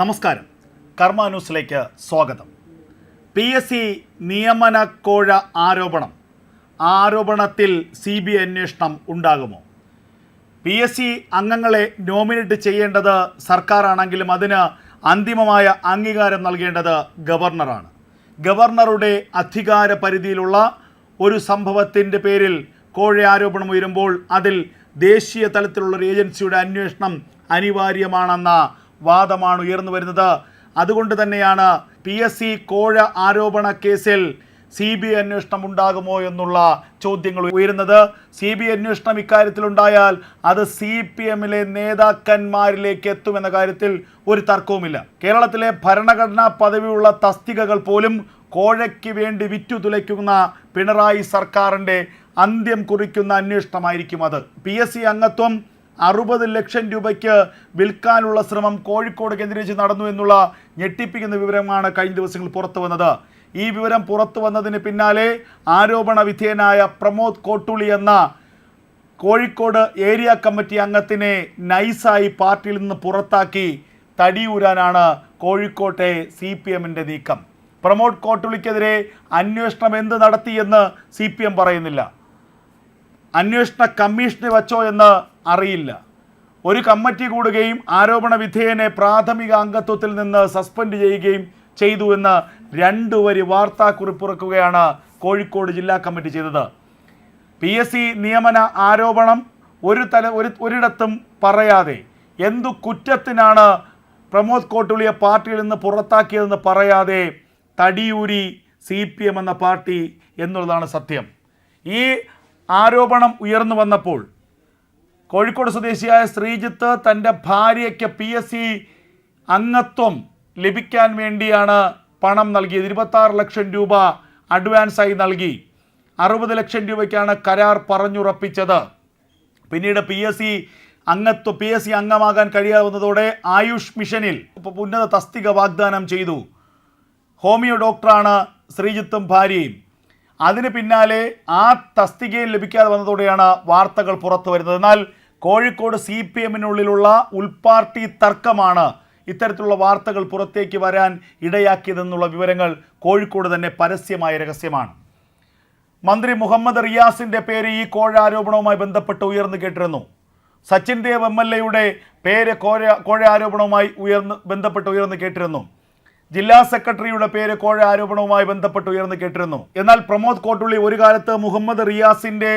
നമസ്കാരം. കർമ്മ ന്യൂസിലേക്ക് സ്വാഗതം. പി എസ് സി നിയമന കോഴ ആരോപണം. ആരോപണത്തിൽ സി ബി അന്വേഷണം ഉണ്ടാകുമോ? പി എസ് സി അംഗങ്ങളെ നോമിനേറ്റ് ചെയ്യേണ്ടത് സർക്കാരാണെങ്കിലും അതിന് അന്തിമമായ അംഗീകാരം നൽകേണ്ടത് ഗവർണറാണ്. ഗവർണറുടെ അധികാര പരിധിയിലുള്ള ഒരു സംഭവത്തിന്റെ പേരിൽ കോഴ ആരോപണം ഉയരുമ്പോൾ അതിൽ ദേശീയ തലത്തിലുള്ള ഒരു ഏജൻസിയുടെ അന്വേഷണം അനിവാര്യമാണെന്ന വാദമാണ് ഉയർന്നു വരുന്നത്. അതുകൊണ്ട് തന്നെയാണ് പി എസ് സി കോഴ ആരോപണ കേസിൽ സി ബി ഐ അന്വേഷണം ഉണ്ടാകുമോ എന്നുള്ള ചോദ്യങ്ങൾ ഉയരുന്നത്. സി ബി ഐ അന്വേഷണം ഇക്കാര്യത്തിലുണ്ടായാൽ അത് സി പി എമ്മിലെ നേതാക്കന്മാരിലേക്ക് എത്തുമെന്ന കാര്യത്തിൽ ഒരു തർക്കവുമില്ല. കേരളത്തിലെ ഭരണഘടനാ പദവിയുള്ള തസ്തികകൾ പോലും കോഴയ്ക്ക് വേണ്ടി വിറ്റു തുലയ്ക്കുന്ന പിണറായി സർക്കാരിന്റെ അന്ത്യം കുറിക്കുന്ന അന്വേഷണമായിരിക്കും അത്. പി എസ് സി അംഗത്വം അറുപത് ലക്ഷം രൂപയ്ക്ക് വിൽക്കാനുള്ള ശ്രമം കോഴിക്കോട് കേന്ദ്രീകരിച്ച് നടന്നു എന്നുള്ള ഞെട്ടിപ്പിക്കുന്ന വിവരമാണ് കഴിഞ്ഞ ദിവസങ്ങളിൽ പുറത്തു വന്നത്. ഈ വിവരം പുറത്തു വന്നതിന് പിന്നാലെ ആരോപണ വിധേയനായ പ്രമോദ് കോട്ടുളി എന്ന കോഴിക്കോട് ഏരിയ കമ്മിറ്റി അംഗത്തിനെ നൈസായി പാർട്ടിയിൽ നിന്ന് പുറത്താക്കി തടിയൂരാനാണ് കോഴിക്കോട്ടെ സി പി എമ്മിന്റെ നീക്കം. പ്രമോദ് കോട്ടുളിക്കെതിരെ അന്വേഷണം എന്ത് നടത്തിയെന്ന് സി പി എം പറയുന്നില്ല. അന്വേഷണ കമ്മീഷനെ വച്ചോ എന്ന് അറിയില്ല. ഒരു കമ്മിറ്റി കൂടുകയും ആരോപണ വിധേയനെ പ്രാഥമിക അംഗത്വത്തിൽ നിന്ന് സസ്പെൻഡ് ചെയ്യുകയും ചെയ്തു എന്ന് രണ്ടു വരി വാർത്താക്കുറിപ്പിറക്കുകയാണ് കോഴിക്കോട് ജില്ലാ കമ്മിറ്റി ചെയ്തത്. പി എസ് സി നിയമന ആരോപണം ഒരു തല ഒരു ഒരിടത്തും പറയാതെ എന്തു കുറ്റത്തിനാണ് പ്രമോദ് കോട്ടുളിയെ പാർട്ടിയിൽ നിന്ന് പുറത്താക്കിയതെന്ന് പറയാതെ തടിയൂരി സി എന്ന പാർട്ടി എന്നുള്ളതാണ് സത്യം. ഈ ആരോപണം ഉയർന്നു വന്നപ്പോൾ കോഴിക്കോട് സ്വദേശിയായ ശ്രീജിത്ത് തന്റെ ഭാര്യയ്ക്ക് പി എസ് സി അംഗത്വം ലഭിക്കാൻ വേണ്ടിയാണ് പണം നൽകിയത്. ഇരുപത്താറ് ലക്ഷം രൂപ അഡ്വാൻസായി നൽകി. അറുപത് ലക്ഷം രൂപയ്ക്കാണ് കരാർ പറഞ്ഞുറപ്പിച്ചത്. പിന്നീട് പി എസ് സി അംഗത്വ പി എസ് സി അംഗമാകാൻ കഴിയാവുന്നതോടെ ആയുഷ് മിഷനിൽ ഉന്നത തസ്തിക വാഗ്ദാനം ചെയ്തു. ഹോമിയോ ഡോക്ടറാണ് ശ്രീജിത്തും ഭാര്യയും. അതിന് പിന്നാലെ ആ തസ്തികയിൽ ലഭിക്കാതെ വന്നതോടെയാണ് വാർത്തകൾ പുറത്തു വരുന്നത്. എന്നാൽ കോഴിക്കോട് സി പി എമ്മിനുള്ളിലുള്ള ഉൾപാർട്ടി തർക്കമാണ് ഇത്തരത്തിലുള്ള വാർത്തകൾ പുറത്തേക്ക് വരാൻ ഇടയാക്കിയതെന്നുള്ള വിവരങ്ങൾ കോഴിക്കോട് തന്നെ പരസ്യമായ രഹസ്യമാണ്. മന്ത്രി മുഹമ്മദ് റിയാസിന്റെ പേര് ഈ കോഴാരോപണവുമായി ബന്ധപ്പെട്ട് ഉയർന്നു കേട്ടിരുന്നു. സച്ചിൻ ദേവ് എം എൽ എയുടെ പേര് കോഴ കോഴ ആരോപണവുമായി ഉയർന്ന് ബന്ധപ്പെട്ട് ഉയർന്നു കേട്ടിരുന്നു. ജില്ലാ സെക്രട്ടറിയുടെ പേര് കോഴ ആരോപണവുമായി ബന്ധപ്പെട്ട് ഉയർന്നു കേട്ടിരുന്നു. എന്നാൽ പ്രമോദ് കോട്ടുള്ളി ഒരു കാലത്ത് മുഹമ്മദ് റിയാസിന്റെ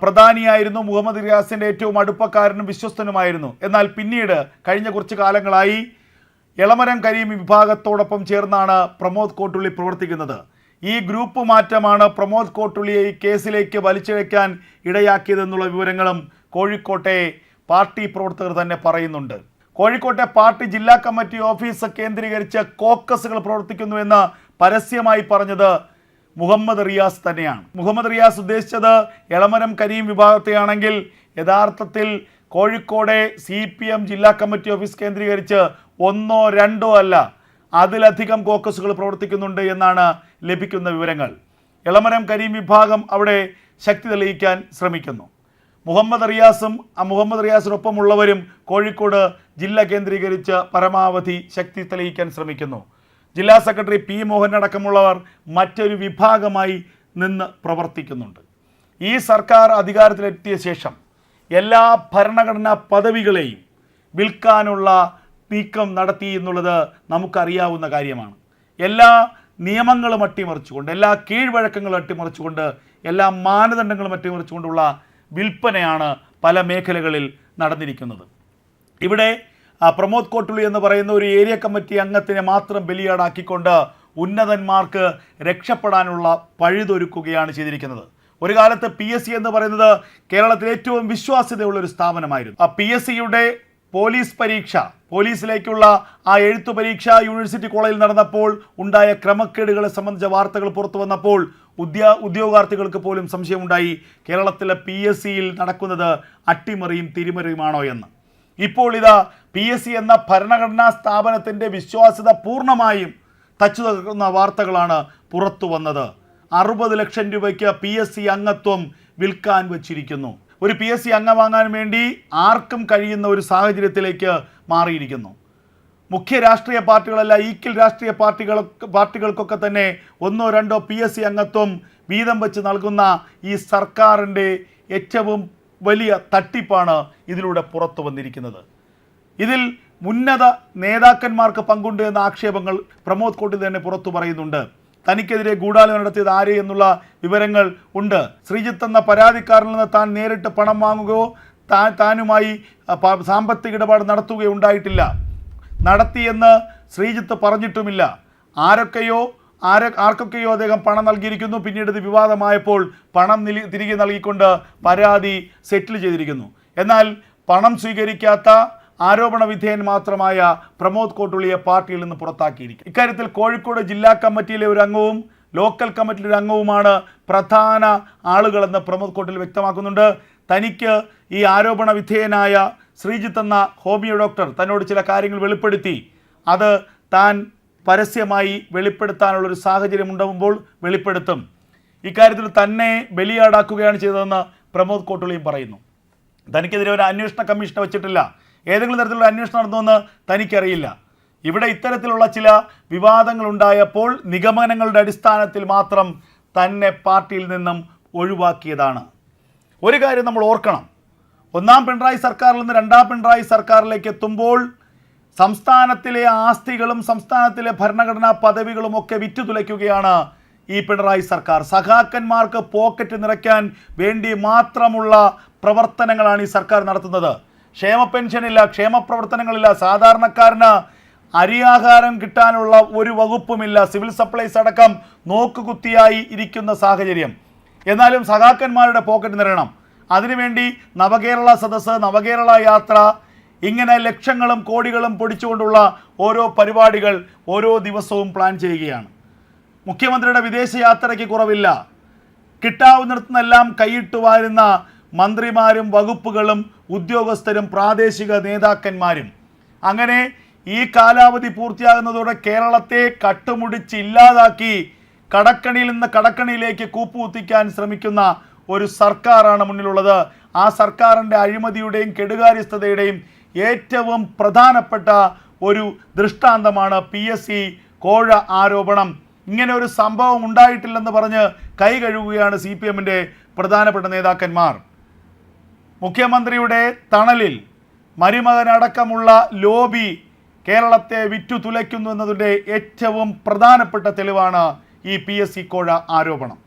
പ്രധാനിയായിരുന്നു. മുഹമ്മദ് റിയാസിന്റെ ഏറ്റവും അടുപ്പക്കാരനും വിശ്വസ്തനുമായിരുന്നു. എന്നാൽ പിന്നീട് കഴിഞ്ഞ കുറച്ച് കാലങ്ങളായി എളമരം കരീം വിഭാഗത്തോടൊപ്പം ചേർന്നാണ് പ്രമോദ് കോട്ടുള്ളി പ്രവർത്തിക്കുന്നത്. ഈ ഗ്രൂപ്പ് മാറ്റമാണ് പ്രമോദ് കോട്ടുള്ളിയെ ഈ കേസിലേക്ക് വലിച്ചിഴയ്ക്കാൻ ഇടയാക്കിയതെന്നുള്ള വിവരങ്ങളും കോഴിക്കോട്ടെ പാർട്ടി പ്രവർത്തകർ തന്നെ പറയുന്നുണ്ട്. കോഴിക്കോട്ടെ പാർട്ടി ജില്ലാ കമ്മിറ്റി ഓഫീസ് കേന്ദ്രീകരിച്ച് കോക്കസുകൾ പ്രവർത്തിക്കുന്നുവെന്ന് പരസ്യമായി പറഞ്ഞത് മുഹമ്മദ് റിയാസ് തന്നെയാണ്. മുഹമ്മദ് റിയാസ് ഉദ്ദേശിച്ചത് എളമരം കരീം വിഭാഗത്തെയാണെങ്കിൽ യഥാർത്ഥത്തിൽ കോഴിക്കോടെ സി പി എം ജില്ലാ കമ്മിറ്റി ഓഫീസ് കേന്ദ്രീകരിച്ച് ഒന്നോ രണ്ടോ അല്ല അതിലധികം കോക്കസുകൾ പ്രവർത്തിക്കുന്നുണ്ട് എന്നാണ് ലഭിക്കുന്ന വിവരങ്ങൾ. എളമരം കരീം വിഭാഗം അവിടെ ശക്തി തെളിയിക്കാൻ ശ്രമിക്കുന്നു. മുഹമ്മദ് റിയാസും മുഹമ്മദ് റിയാസിനൊപ്പമുള്ളവരും കോഴിക്കോട് ജില്ല കേന്ദ്രീകരിച്ച് പരമാവധി ശക്തി തെളിയിക്കാൻ ശ്രമിക്കുന്നു. ജില്ലാ സെക്രട്ടറി പി മോഹൻ അടക്കമുള്ളവർ മറ്റൊരു വിഭാഗമായി നിന്ന് പ്രവർത്തിക്കുന്നുണ്ട്. ഈ സർക്കാർ അധികാരത്തിലെത്തിയ ശേഷം എല്ലാ ഭരണഘടനാ പദവികളെയും വിൽക്കാനുള്ള നീക്കം നടത്തി എന്നുള്ളത് നമുക്കറിയാവുന്ന കാര്യമാണ്. എല്ലാ നിയമങ്ങളും അട്ടിമറിച്ചുകൊണ്ട് എല്ലാ കീഴ്വഴക്കങ്ങളും അട്ടിമറിച്ചുകൊണ്ട് എല്ലാ മാനദണ്ഡങ്ങളും അട്ടിമറിച്ചുകൊണ്ടുള്ള വിൽപ്പനയാണ് പല മേഖലകളിൽ നടന്നിരിക്കുന്നത്. ഇവിടെ പ്രമോദ് കോട്ടുള്ളി എന്ന് പറയുന്ന ഒരു ഏരിയ കമ്മിറ്റി അംഗത്തിനെ മാത്രം ബലിയാടാക്കിക്കൊണ്ട് ഉന്നതന്മാർക്ക് രക്ഷപ്പെടാനുള്ള പഴുതൊരുക്കുകയാണ് ചെയ്തിരിക്കുന്നത്. ഒരു കാലത്ത് പി എസ് സി എന്ന് പറയുന്നത് കേരളത്തിൽ ഏറ്റവും വിശ്വാസ്യതയുള്ള ഒരു സ്ഥാപനമായിരുന്നു. ആ പി എസ് സിയുടെ പോലീസ് പരീക്ഷ. പോലീസിലേക്കുള്ള ആ എഴുത്തു പരീക്ഷ യൂണിവേഴ്സിറ്റി കോളേജിൽ നടന്നപ്പോൾ ഉണ്ടായ ക്രമക്കേടുകളെ സംബന്ധിച്ച വാർത്തകൾ പുറത്തു വന്നപ്പോൾ ഉദ്യോ ഉദ്യോഗാർത്ഥികൾക്ക് പോലും സംശയമുണ്ടായി. കേരളത്തിലെ പി എസ് സിയിൽ നടക്കുന്നത് അട്ടിമറിയും തിരിമറിയുമാണോ എന്ന്. ഇപ്പോൾ ഇതാ പി എസ് സി എന്ന ഭരണഘടനാ സ്ഥാപനത്തിന്റെ വിശ്വാസ്യത പൂർണമായും തച്ചു തകർക്കുന്ന വാർത്തകളാണ് പുറത്തു വന്നത്. അറുപത് ലക്ഷം രൂപയ്ക്ക് പി എസ് സി അംഗത്വം വിൽക്കാൻ വച്ചിരിക്കുന്നു. ഒരു പി എസ് സി അംഗം വാങ്ങാൻ വേണ്ടി ആർക്കും കഴിയുന്ന ഒരു സാഹചര്യത്തിലേക്ക് മാറിയിരിക്കുന്നു. മുഖ്യ രാഷ്ട്രീയ പാർട്ടികളല്ല ഈക്കിൽ രാഷ്ട്രീയ പാർട്ടികൾ പാർട്ടികൾക്കൊക്കെ തന്നെ ഒന്നോ രണ്ടോ പി എസ് സി അംഗത്വം വീതം വെച്ച് നൽകുന്ന ഈ സർക്കാരിന്റെ ഏറ്റവും വലിയ തട്ടിപ്പാണ് ഇതിലൂടെ പുറത്തു വന്നിരിക്കുന്നത്. ഇതിൽ ഉന്നത നേതാക്കന്മാർക്ക് പങ്കുണ്ട് എന്ന ആക്ഷേപങ്ങൾ പ്രമോദ് കോട്ടി തന്നെ പുറത്തു പറയുന്നുണ്ട്. തനിക്കെതിരെ ഗൂഢാലോചന നടത്തിയത് ആരെ എന്നുള്ള വിവരങ്ങൾ ഉണ്ട്. ശ്രീജിത്ത് എന്ന പരാതിക്കാരിൽ നിന്ന് താൻ നേരിട്ട് പണം വാങ്ങുകയോ താൻ താനുമായി സാമ്പത്തിക ഇടപാട് നടത്തുകയോ ഉണ്ടായിട്ടില്ല. നടത്തിയെന്ന് ശ്രീജിത്ത് പറഞ്ഞിട്ടുമില്ല. ആരൊക്കെയോ ആര ആർക്കൊക്കെയോ അദ്ദേഹം പണം നൽകിയിരിക്കുന്നു. പിന്നീട് ഇത് വിവാദമായപ്പോൾ പണം തിരികെ നൽകിക്കൊണ്ട് പരാതി സെറ്റിൽ ചെയ്തിരിക്കുന്നു. എന്നാൽ പണം സ്വീകരിക്കാത്ത ആരോപണ വിധേയൻ മാത്രമായ പ്രമോദ് കോട്ടുള്ളിയെ പാർട്ടിയിൽ നിന്ന് പുറത്താക്കിയിരിക്കും. ഇക്കാര്യത്തിൽ കോഴിക്കോട് ജില്ലാ കമ്മിറ്റിയിലെ ഒരു അംഗവും ലോക്കൽ കമ്മിറ്റിയിലെ അംഗവുമാണ് പ്രധാന ആളുകളെന്ന് പ്രമോദ് കോട്ടിൽ വ്യക്തമാക്കുന്നുണ്ട്. തനിക്ക് ഈ ആരോപണ വിധേയനായ ശ്രീജിത്ത് എന്ന ഹോമിയോ ഡോക്ടർ തന്നോട് ചില കാര്യങ്ങൾ വെളിപ്പെടുത്തി. അത് താൻ പരസ്യമായി വെളിപ്പെടുത്താനുള്ളൊരു സാഹചര്യം ഉണ്ടാകുമ്പോൾ വെളിപ്പെടുത്തും. ഇക്കാര്യത്തിൽ തന്നെ ബലിയാടാക്കുകയാണ് ചെയ്തതെന്ന് പ്രമോദ് കോട്ടുള്ളിയും പറയുന്നു. തനിക്കെതിരെ ഒരു അന്വേഷണ കമ്മീഷനെ വെച്ചിട്ടില്ല. ഏതെങ്കിലും തരത്തിലുള്ള അന്വേഷണം നടന്നുവെന്ന് തനിക്കറിയില്ല. ഇവിടെ ഇത്തരത്തിലുള്ള ചില വിവാദങ്ങൾ ഉണ്ടായപ്പോൾ നിഗമനങ്ങളുടെ അടിസ്ഥാനത്തിൽ മാത്രം തന്നെ പാർട്ടിയിൽ നിന്നും ഒഴിവാക്കിയതാണ്. ഒരു കാര്യം നമ്മൾ ഓർക്കണം. ഒന്നാം പിണറായി സർക്കാരിൽ നിന്ന് രണ്ടാം പിണറായി സർക്കാരിലേക്ക് എത്തുമ്പോൾ സംസ്ഥാനത്തിലെ ആസ്തികളും സംസ്ഥാനത്തിലെ ഭരണഘടനാ പദവികളും ഒക്കെ വിറ്റുതുലയ്ക്കുകയാണ് ഈ പിണറായി സർക്കാർ. സഖാക്കന്മാർക്ക് പോക്കറ്റ് നിറയ്ക്കാൻ വേണ്ടി മാത്രമുള്ള പ്രവർത്തനങ്ങളാണ് ഈ സർക്കാർ നടത്തുന്നത്. ക്ഷേമ പെൻഷനില്ല ക്ഷേമ പ്രവർത്തനങ്ങളില്ല സാധാരണക്കാരന് അരിയാഹാരം കിട്ടാനുള്ള ഒരു വകുപ്പുമില്ല. സിവിൽ സപ്ലൈസ് അടക്കം നോക്കുകുത്തിയായി ഇരിക്കുന്ന സാഹചര്യം. എന്നാലും സഖാക്കന്മാരുടെ പോക്കറ്റ് നിറയണം. അതിനുവേണ്ടി നവകേരള സദസ്സ് നവകേരള യാത്ര ഇങ്ങനെ ലക്ഷങ്ങളും കോടികളും പൊടിച്ചുകൊണ്ടുള്ള ഓരോ പരിപാടികൾ ഓരോ ദിവസവും പ്ലാൻ ചെയ്യുകയാണ്. മുഖ്യമന്ത്രിയുടെ വിദേശ യാത്രയ്ക്ക് കുറവില്ല. കിട്ടാവുന്നിടത്തുനിന്നെല്ലാം കൈയിട്ട് വാരുന്ന മന്ത്രിമാരും വകുപ്പുകളും ഉദ്യോഗസ്ഥരും പ്രാദേശിക നേതാക്കന്മാരും. അങ്ങനെ ഈ കാലാവധി പൂർത്തിയാകുന്നതോടെ കേരളത്തെ കട്ടുമുടിച്ച് ഇല്ലാതാക്കി കടക്കണിയിൽ നിന്ന് കടക്കണിയിലേക്ക് കൂപ്പുകുത്തിക്കാൻ ശ്രമിക്കുന്ന ഒരു സർക്കാരാണ് മുന്നിലുള്ളത്. ആ സർക്കാരിന്റെ അഴിമതിയുടെയും കെടുകാര്യസ്ഥതയുടെയും ഏറ്റവും പ്രധാനപ്പെട്ട ഒരു ദൃഷ്ടാന്തമാണ് പി എസ് സി കോഴ ആരോപണം. ഇങ്ങനെ ഒരു സംഭവം ഉണ്ടായിട്ടില്ലെന്ന് പറഞ്ഞ് കൈ കഴുകുകയാണ് സി പി എമ്മിന്റെ പ്രധാനപ്പെട്ട നേതാക്കന്മാർ. മുഖ്യമന്ത്രിയുടെ തണലിൽ മരുമകനടക്കമുള്ള ലോബി കേരളത്തെ വിറ്റു തുലയ്ക്കുന്നു എന്നതിന്റെ ഏറ്റവും പ്രധാനപ്പെട്ട തെളിവാണ് ഈ പി എസ് സി കോഴ ആരോപണം.